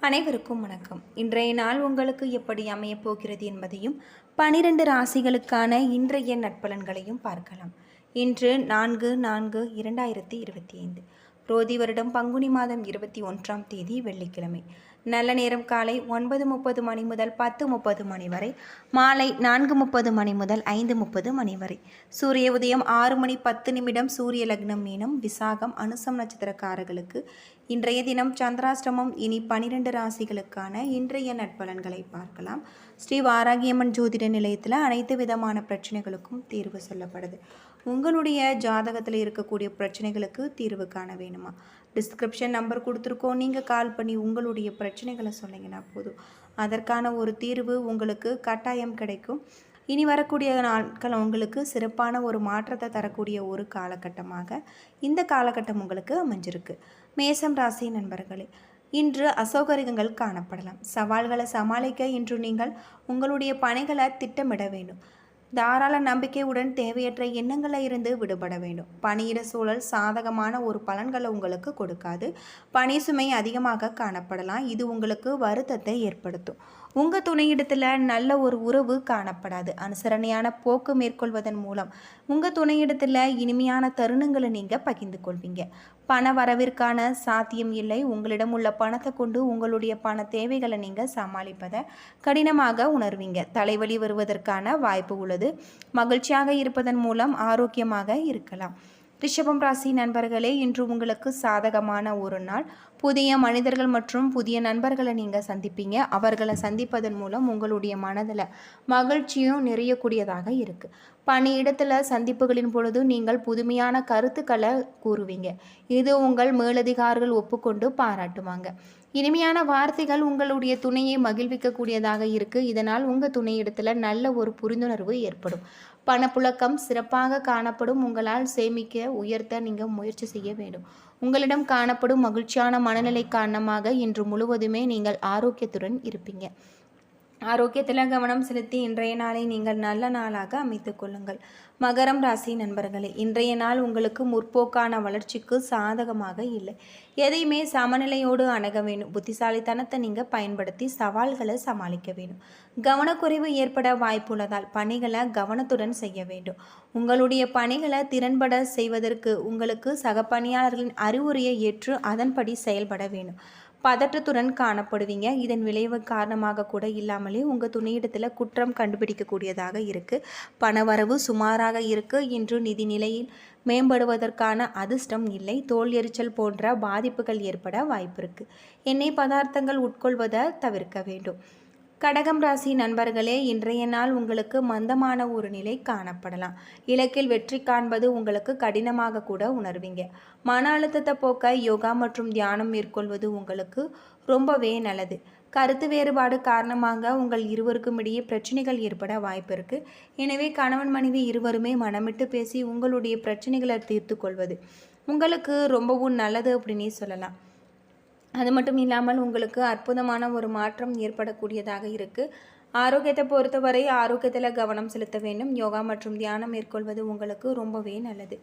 அனைவருக்கும் வணக்கம். இன்றைய நாள் உங்களுக்கு எப்படி அமையப் போகிறது என்பதையும் பனிரெண்டு ராசிகளுக்கான இன்றைய நட்பலன்களையும் பார்க்கலாம். இன்று நான்கு நான்கு இரண்டாயிரத்தி இருபத்தி ஐந்து. ரோதி வருடம் பங்குனி மாதம் இருபத்தி ஒன்றாம் தேதி வெள்ளிக்கிழமை. நல்ல நேரம் காலை ஒன்பது முப்பது மணி முதல் பத்து முப்பது மணி வரை மாலை நான்கு முப்பது மணி முதல் ஐந்து முப்பது மணி வரை. சூரிய உதயம் ஆறு மணி பத்து நிமிடம் சூரிய லக்னம் மீனம் விசாகம் அனுசம் நட்சத்திரக்காரர்களுக்கு. இன்றைய தினம் சந்திராஷ்டமம் இனி பனிரெண்டு ராசிகளுக்கான இன்றைய நட்பலன்களை பார்க்கலாம். ஸ்ரீ வாராகியம்மன் ஜோதிட நிலையத்தில் அனைத்து விதமான பிரச்சனைகளுக்கும் தீர்வு சொல்லப்படுது. உங்களுடைய ஜாதகத்தில் இருக்கக்கூடிய பிரச்சனைகளுக்கு தீர்வு காண வேணுமா? டிஸ்கிரிப்ஷன் நம்பர் கொடுத்துருக்கோம். நீங்கள் கால் பண்ணி உங்களுடைய பிரச்சனைகளை சொன்னீங்கன்னா போதும். அதற்கான ஒரு தீர்வு உங்களுக்கு கட்டாயம் கிடைக்கும். இனி வரக்கூடிய நாட்கள் உங்களுக்கு சிறப்பான ஒரு மாற்றத்தை தரக்கூடிய ஒரு காலகட்டமாக இந்த காலகட்டம் உங்களுக்கு அமைஞ்சிருக்கு. மேசம் ராசி நண்பர்களே இன்று அசௌகரியங்கள் காணப்படலாம். சவால்களை சமாளிக்க இன்று நீங்கள் உங்களுடைய பணிகளை திட்டமிட வேண்டும். தாராள நம்பிக்கையுடன் தேவையற்ற எண்ணங்களில் இருந்து விடுபட வேண்டும். பணியிட சூழல் சாதகமான ஒரு பலன்களை உங்களுக்கு கொடுக்காது. பணி சுமை அதிகமாக காணப்படலாம். இது உங்களுக்கு வருத்தத்தை ஏற்படுத்தும். உங்கள் துணையிடத்தில் நல்ல ஒரு உறவு காணப்படாது. அனுசரணையான போக்கு மேற்கொள்வதன் மூலம் உங்கள் துணையிடத்தில் இனிமையான தருணங்களை நீங்கள் பகிர்ந்து கொள்வீங்க. பண வரவிற்கான சாத்தியம் இல்லை. உங்களிடம் உள்ள பணத்தை கொண்டு உங்களுடைய பண தேவைகளை நீங்கள் சமாளிப்பதை கடினமாக உணர்வீங்க. தலைவலி வருவதற்கான வாய்ப்பு உள்ளது. மகிழ்ச்சியாக இருப்பதன் மூலம் ஆரோக்கியமாக இருக்கலாம். ரிஷபம் ராசி நண்பர்களே இன்று உங்களுக்கு சாதகமான ஒரு நாள். புதிய மனிதர்கள் மற்றும் புதிய நண்பர்களை நீங்கள் சந்திப்பீங்க. அவர்களை சந்திப்பதன் மூலம் உங்களுடைய மனதில் மகிழ்ச்சியும் நிறையக்கூடியதாக இருக்குது பணியிடத்தில் சந்திப்புகளின் பொழுது நீங்கள் புதுமையான கருத்துக்களை கூறுவீங்க. இது உங்கள் மேலதிகாரிகள் ஒப்புக்கொண்டு பாராட்டுவாங்க. இனிமையான வார்த்தைகள் உங்களுடைய துணையை மகிழ்விக்கக்கூடியதாக இருக்குது இதனால் உங்கள் துணையிடத்தில் நல்ல ஒரு புரிந்துணர்வு ஏற்படும். பணப்புழக்கம் சிறப்பாக காணப்படும். உங்களால் சேமிக்க உயர்த்த நீங்கள் முயற்சி செய்ய வேண்டும். உங்களிடம் காணப்படும் மகிழ்ச்சியான மனநிலை காரணமாக இன்று முழுவதுமே நீங்கள் ஆரோக்கியத்துடன் இருப்பீங்க. ஆரோக்கியத்தில் கவனம் செலுத்தி இன்றைய நாளை நீங்கள் நல்ல நாளாக அமைத்துக் கொள்ளுங்கள். மகரம் ராசி நண்பர்களே இன்றைய நாள் உங்களுக்கு முற்போக்கான வளர்ச்சிக்கு சாதகமாக இல்லை. எதையுமே சமநிலையோடு அணுக வேணும் புத்திசாலித்தனத்தை நீங்கள் பயன்படுத்தி சவால்களை சமாளிக்க வேண்டும். கவனக்குறைவு ஏற்பட வாய்ப்புள்ளதால் பணிகளை கவனத்துடன் செய்ய வேண்டும். உங்களுடைய பணிகளை திறன்பட செய்வதற்கு உங்களுக்கு சக பணியாளர்களின் அறிவுரையை ஏற்று அதன்படி செயல்பட வேண்டும். பதற்றத்துடன் காணப்படுவீங்க. இதன் விளைவு காரணமாக கூட இல்லாமலே உங்கள் துணையிடத்தில் குற்றம் கண்டுபிடிக்கக்கூடியதாக இருக்குது பணவரவு சுமாராக இருக்குது இன்று நிதி நிலையில் மேம்படுவதற்கான அதிர்ஷ்டம் இல்லை. தோல் எரிச்சல் போன்ற பாதிப்புகள் ஏற்பட வாய்ப்பு இருக்குது எண்ணெய் பதார்த்தங்கள் உட்கொள்வதை தவிர்க்க வேண்டும். கடகம் ராசி நண்பர்களே இன்றைய நாள் உங்களுக்கு மந்தமான ஒரு நிலை காணப்படலாம். இலக்கில் வெற்றி காண்பது உங்களுக்கு கடினமாக கூட உணர்வீங்க. மன அழுத்தத்தை போக்க யோகா மற்றும் தியானம் மேற்கொள்வது உங்களுக்கு ரொம்பவே நல்லது. கருத்து வேறுபாடு காரணமாக உங்கள் இருவருக்கும் இடையே பிரச்சனைகள் ஏற்பட வாய்ப்பு இருக்குது எனவே கணவன் மனைவி இருவருமே மனமிட்டு பேசி உங்களுடைய பிரச்சனைகளை தீர்த்து கொள்வது உங்களுக்கு ரொம்பவும் நல்லது அப்படின்னே சொல்லலாம். அது மட்டும் இல்லாமல் உங்களுக்கு அற்புதமான ஒரு மாற்றம் ஏற்படக்கூடியதாக இருக்குது ஆரோக்கியத்தை பொறுத்தவரை ஆரோக்கியத்தில் கவனம் செலுத்த வேண்டும். யோகா மற்றும் தியானம் மேற்கொள்வது உங்களுக்கு ரொம்பவே நல்லது.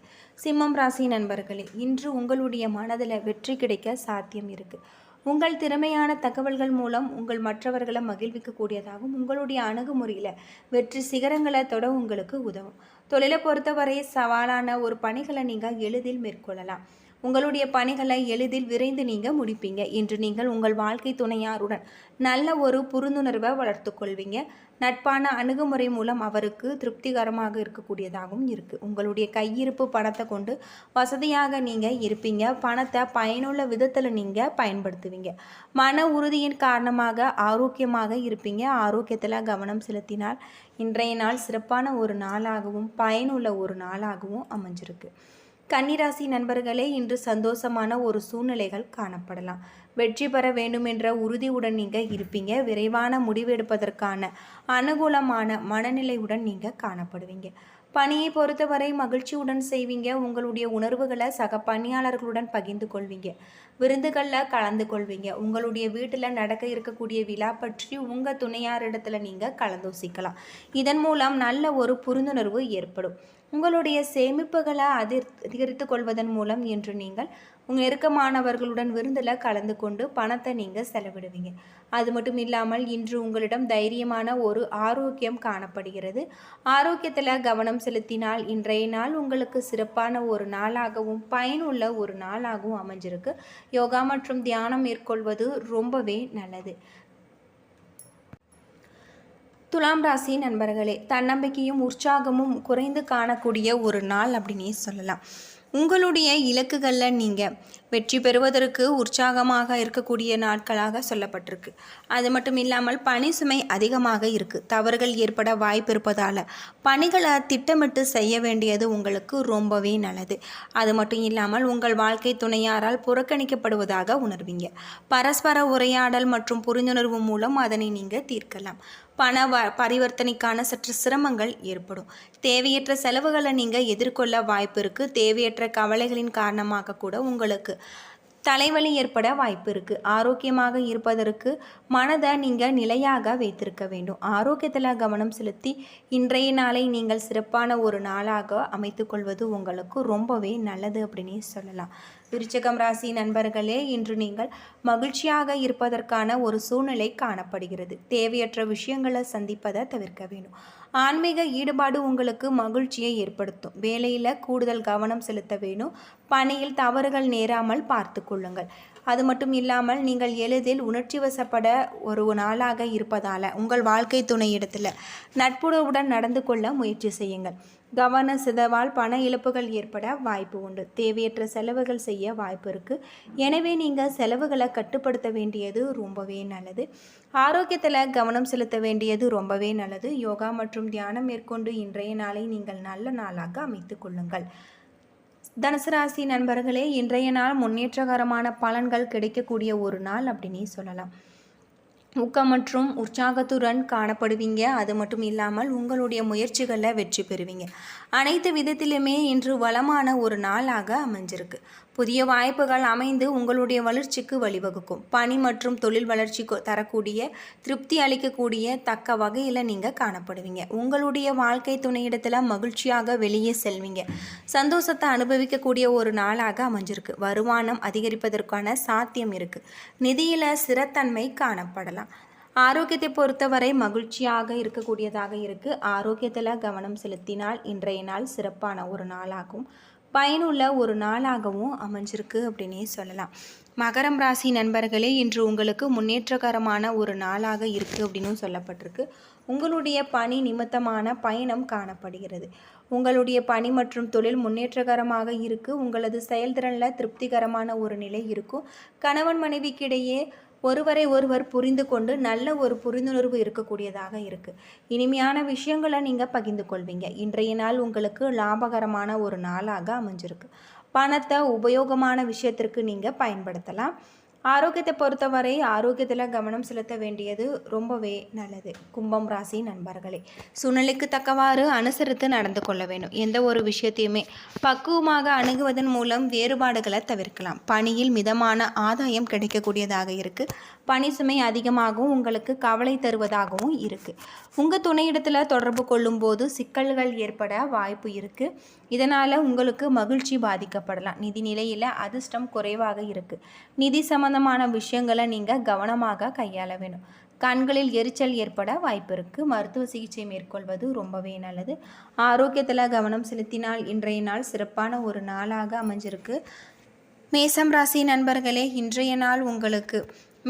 சிம்மம் ராசி நண்பர்களே இன்று உங்களுடைய மனதில் வெற்றி கிடைக்க சாத்தியம் இருக்குது உங்கள் திறமையான தகவல்கள் மூலம் உங்கள் மற்றவர்களை மகிழ்விக்கக்கூடியதாகவும் உங்களுடைய அணுகுமுறையில் வெற்றி சிகரங்களை தொட உங்களுக்கு உதவும். தொழிலை பொறுத்தவரை சவாலான ஒரு பணிகளை நீங்கள் எளிதில் மேற்கொள்ளலாம். உங்களுடைய பணிகளை எளிதில் விரைந்து நீங்கள் முடிப்பீங்க இன்று நீங்கள் உங்கள் வாழ்க்கை துணையாருடன் நல்ல ஒரு புரிந்துணர்வை வளர்த்து கொள்வீங்க. நட்பான அணுகுமுறை மூலம் அவருக்கு திருப்திகரமாக இருக்கக்கூடியதாகவும் இருக்குது உங்களுடைய கையிருப்பு பணத்தை கொண்டு வசதியாக நீங்கள் இருப்பீங்க. பணத்தை பயனுள்ள விதத்தில் நீங்கள் பயன்படுத்துவீங்க. மன உறுதியின் காரணமாக ஆரோக்கியமாக இருப்பீங்க. ஆரோக்கியத்தில் கவனம் செலுத்தினால் இன்றைய நாள் சிறப்பான ஒரு நாளாகவும் பயனுள்ள ஒரு நாளாகவும் அமைஞ்சிருக்கு. கன்னிராசி நண்பர்களே இன்று சந்தோஷமான ஒரு சூழ்நிலைகள் காணப்படலாம். வெற்றி பெற வேண்டும் என்ற உறுதியுடன் நீங்கள் இருப்பீங்க. விரைவான முடிவெடுப்பதற்கான அனுகூலமான மனநிலையுடன் நீங்கள் காணப்படுவீங்க. பணியை பொறுத்தவரை மகிழ்ச்சியுடன் செய்வீங்க. உங்களுடைய உணர்வுகளை சக பணியாளர்களுடன் பகிர்ந்து கொள்வீங்க. விருந்துகளில் கலந்து கொள்வீங்க. உங்களுடைய வீட்டில் நடக்க இருக்கக்கூடிய விழா பற்றி உங்கள் துணையாரிடத்தில் நீங்கள் கலந்தோசிக்கலாம். இதன் மூலம் நல்ல ஒரு புரிந்துணர்வு ஏற்படும். உங்களுடைய சேமிப்புகளை அதிர் அதிகரித்து கொள்வதன் மூலம் இன்று நீங்கள் உங்கள் நெருக்கமானவர்களுடன் விருந்தில் கலந்து கொண்டு பணத்தை நீங்கள் செலவிடுவீங்க. அது மட்டும் இல்லாமல் இன்று உங்களிடம் தைரியமான ஒரு ஆரோக்கியம் காணப்படுகிறது. ஆரோக்கியத்தில் கவனம் செலுத்தினால் இன்றைய நாள் உங்களுக்கு சிறப்பான ஒரு நாளாகவும் பயனுள்ள ஒரு நாளாகவும் அமைஞ்சிருக்கு. யோகா மற்றும் தியானம் மேற்கொள்வது ரொம்பவே நல்லது. துலாம் ராசி நண்பர்களே தன்னம்பிக்கையும் உற்சாகமும் குறைந்து காணக்கூடிய ஒரு நாள் அப்படின்னே சொல்லலாம். உங்களுடைய இலக்குகளில் நீங்கள் வெற்றி பெறுவதற்கு உற்சாகமாக இருக்கக்கூடிய நாட்களாக சொல்லப்பட்டிருக்கு. அது மட்டும் இல்லாமல் பணி சுமை அதிகமாக இருக்குது தவறுகள் ஏற்பட வாய்ப்பு இருப்பதால் பணிகளை திட்டமிட்டு செய்ய வேண்டியது உங்களுக்கு ரொம்பவே நல்லது. அது மட்டும் இல்லாமல் உங்கள் வாழ்க்கை துணையாரால் புறக்கணிக்கப்படுவதாக உணர்வீங்க. பரஸ்பர உரையாடல் மற்றும் புரிந்துணர்வு மூலம் அதனை நீங்கள் தீர்க்கலாம். பண வ பரிவர்த்தனைக்கான சற்று சிரமங்கள் ஏற்படும். தேவையற்ற செலவுகளை நீங்கள் எதிர்கொள்ள வாய்ப்பு இருக்குது தேவையற்ற கவலைகளின் காரணமாக கூட உங்களுக்கு தலைவலி ஏற்பட வாய்ப்பு இருக்குது ஆரோக்கியமாக இருப்பதற்கு மனதை நீங்கள் நிலையாக வைத்திருக்க வேண்டும். ஆரோக்கியத்தில் கவனம் செலுத்தி இன்றைய நாளை நீங்கள் சிறப்பான ஒரு நாளாக அமைத்துக்கொள்வது உங்களுக்கு ரொம்பவே நல்லது அப்படின்னே சொல்லலாம். விருச்சகம் ராசி நண்பர்களே இன்று நீங்கள் மகிழ்ச்சியாக இருப்பதற்கான ஒரு சூழ்நிலை காணப்படுகிறது. தேவையற்ற விஷயங்களை சந்திப்பதை தவிர்க்க வேண்டும். ஆன்மீக ஈடுபாடு உங்களுக்கு மகிழ்ச்சியை ஏற்படுத்தும். வேலையில் கூடுதல் கவனம் செலுத்த வேணும். பணியில் தவறுகள் நேராமல் பார்த்து கொள்ளுங்கள். அது மட்டும் இல்லாமல் நீங்கள் எளிதில் உணர்ச்சி வசப்பட ஒரு நாளாக இருப்பதால் உங்கள் வாழ்க்கை துணை இடத்துல நட்புறவுடன் நடந்து கொள்ள முயற்சி செய்யுங்கள். கவன சிதவால் பண இழப்புகள் ஏற்பட வாய்ப்பு உண்டு. தேவையற்ற செலவுகள் செய்ய வாய்ப்பு இருக்குது எனவே நீங்கள் செலவுகளை கட்டுப்படுத்த வேண்டியது ரொம்பவே நல்லது. ஆரோக்கியத்தில் கவனம் செலுத்த வேண்டியது ரொம்பவே நல்லது. யோகா மற்றும் தியானம் மேற்கொண்டு இன்றைய நாளை நீங்கள் நல்ல நாளாக அமைத்து கொள்ளுங்கள். தனுசு ராசி நண்பர்களே இன்றைய நாள் முன்னேற்றகரமான பலன்கள் கிடைக்கக்கூடிய ஒரு நாள் அப்படின்னே சொல்லலாம். ஊக்கம் மற்றும் உற்சாகத்துடன் காணப்படுவீங்க. அது மட்டும் இல்லாமல் உங்களுடைய முயற்சிகளில் வெற்றி பெறுவீங்க. அனைத்து விதத்திலுமே இன்று வளமான ஒரு நாளாக அமைஞ்சிருக்கு. புதிய வாய்ப்புகள் அமைந்து உங்களுடைய வளர்ச்சிக்கு வழிவகுக்கும். பணி மற்றும் தொழில் வளர்ச்சி தரக்கூடிய திருப்தி அளிக்கக்கூடிய தக்க வகையில் நீங்கள் காணப்படுவீங்க. உங்களுடைய வாழ்க்கை துணையிடத்தில் மகிழ்ச்சியாக வெளியே செல்வீங்க. சந்தோஷத்தை அனுபவிக்கக்கூடிய ஒரு நாளாக அமைஞ்சிருக்கு. வருமானம் அதிகரிப்பதற்கான சாத்தியம் இருக்குது நிதியில் சிறத்தன்மை காணப்படலாம். ஆரோக்கியத்தை பொறுத்தவரை மகிழ்ச்சியாக இருக்கக்கூடியதாக இருக்குது ஆரோக்கியத்தில் கவனம் செலுத்தினால் இன்றைய நாள் சிறப்பான ஒரு நாளாகும். பயனுள்ள ஒரு நாளாகவும் அமைஞ்சிருக்கு அப்படின்னே சொல்லலாம். மகரம் ராசி நண்பர்களே இன்று உங்களுக்கு முன்னேற்றகரமான ஒரு நாளாக இருக்குது அப்படின்னு சொல்லப்பட்டிருக்கு. உங்களுடைய பணி நிமித்தமான பயணம் காணப்படுகிறது. உங்களுடைய பணி மற்றும் தொழில் முன்னேற்றகரமாக இருக்குது உங்களது செயல்திறனில் திருப்திகரமான ஒரு நிலை இருக்கும். கணவன் மனைவிக்கிடையே ஒருவரை ஒருவர் புரிந்து கொண்டு நல்ல ஒரு புரிந்துணர்வு இருக்கக்கூடியதாக இருக்குது இனிமையான விஷயங்களை நீங்கள் பகிர்ந்து கொள்வீங்க. இன்றைய நாள் உங்களுக்கு லாபகரமான ஒரு நாளாக அமைஞ்சிருக்கு. பணத்தை உபயோகமான விஷயத்திற்கு நீங்கள் பயன்படுத்தலாம். ஆரோக்கியத்தை பொறுத்தவரை ஆரோக்கியத்தில் கவனம் செலுத்த வேண்டியது ரொம்பவே நல்லது. கும்பம் ராசி நண்பர்களே சூழ்நிலைக்கு தக்கவாறு அனுசரித்து நடந்து கொள்ள வேண்டும். எந்த ஒரு விஷயத்தையுமே பக்குவமாக அணுகுவதன் மூலம் வேறுபாடுகளை தவிர்க்கலாம். பணியில் மிதமான ஆதாயம் கிடைக்கக்கூடியதாக இருக்குது பணி சுமை அதிகமாகவும் உங்களுக்கு கவலை தருவதாகவும் இருக்குது உங்கள் துணையிடத்தில் தொடர்பு கொள்ளும்போது சிக்கல்கள் ஏற்பட வாய்ப்பு இருக்குது இதனால் உங்களுக்கு மகிழ்ச்சி பாதிக்கப்படலாம். நிதி நிலையில் அதிர்ஷ்டம் குறைவாக இருக்குது நிதி சம்பந்தமான விஷயங்களை நீங்கள் கவனமாக கையாள வேணும் கண்களில் எரிச்சல் ஏற்பட வாய்ப்பு இருக்குது மருத்துவ சிகிச்சை மேற்கொள்வது ரொம்பவே நல்லது. ஆரோக்கியத்தில் கவனம் செலுத்தினால் இன்றைய நாள் சிறப்பான ஒரு நாளாக அமைஞ்சிருக்கு. மேசம் ராசி நண்பர்களே இன்றைய நாள் உங்களுக்கு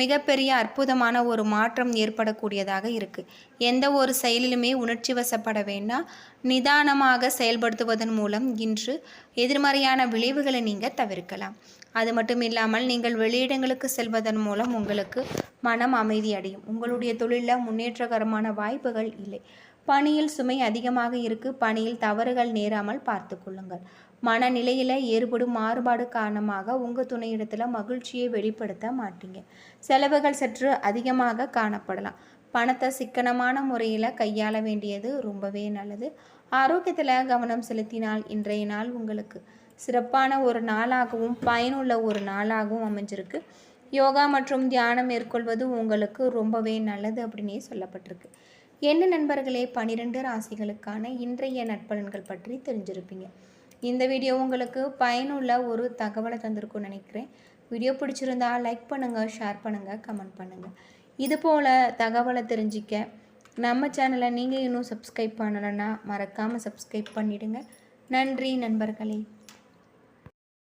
மிகப்பெரிய அற்புதமான ஒரு மாற்றம் ஏற்படக்கூடியதாக இருக்குது எந்த ஒரு செயலிலுமே உணர்ச்சி வசப்பட வேண்டாம். நிதானமாக செயல்படுத்துவதன் மூலம் இன்று எதிர்மறையான விளைவுகளை நீங்கள் தவிர்க்கலாம். அது மட்டும் இல்லாமல் நீங்கள் வெளியிடங்களுக்கு செல்வதன் மூலம் உங்களுக்கு மனம் அமைதியடையும் உங்களுடைய தொழிலில் முன்னேற்றகரமான வாய்ப்புகள் இல்லை. பணியில் சுமை அதிகமாக இருக்கு. பணியில் தவறுகள் நேராமல் பார்த்து கொள்ளுங்கள். மனநிலையில் ஏற்படும் மாறுபாடு காரணமாக உங்கள் துணையிடத்தில் மகிழ்ச்சியை வெளிப்படுத்த மாட்டீங்க. செலவுகள் சற்று அதிகமாக காணப்படலாம். பணத்தை சிக்கனமான முறையில் கையாள வேண்டியது ரொம்பவே நல்லது. ஆரோக்கியத்தில் கவனம் செலுத்தினால் இன்றைய நாள் உங்களுக்கு சிறப்பான ஒரு நாளாகவும் பயனுள்ள ஒரு நாளாகவும் அமைஞ்சிருக்கு. யோகா மற்றும் தியானம் மேற்கொள்வது உங்களுக்கு ரொம்பவே நல்லது அப்படின்னே சொல்லப்பட்டிருக்கு. என்ன நண்பர்களே பனிரெண்டு ராசிகளுக்கான இன்றைய நட்பலன்கள் பற்றி தெரிஞ்சிருப்பீங்க. இந்த வீடியோ உங்களுக்கு பயனுள்ள ஒரு தகவலை தந்திருக்கும்னு நினைக்கிறேன். வீடியோ பிடிச்சிருந்தா லைக் பண்ணுங்கள் ஷேர் பண்ணுங்கள் கமெண்ட் பண்ணுங்கள் இது போல் தகவலை தெரிஞ்சிக்க நம்ம சேனலை நீங்கள் இன்னும் சப்ஸ்கிரைப் பண்ணலைன்னா மறக்காமல் சப்ஸ்கிரைப் பண்ணிவிடுங்க நன்றி நண்பர்களே.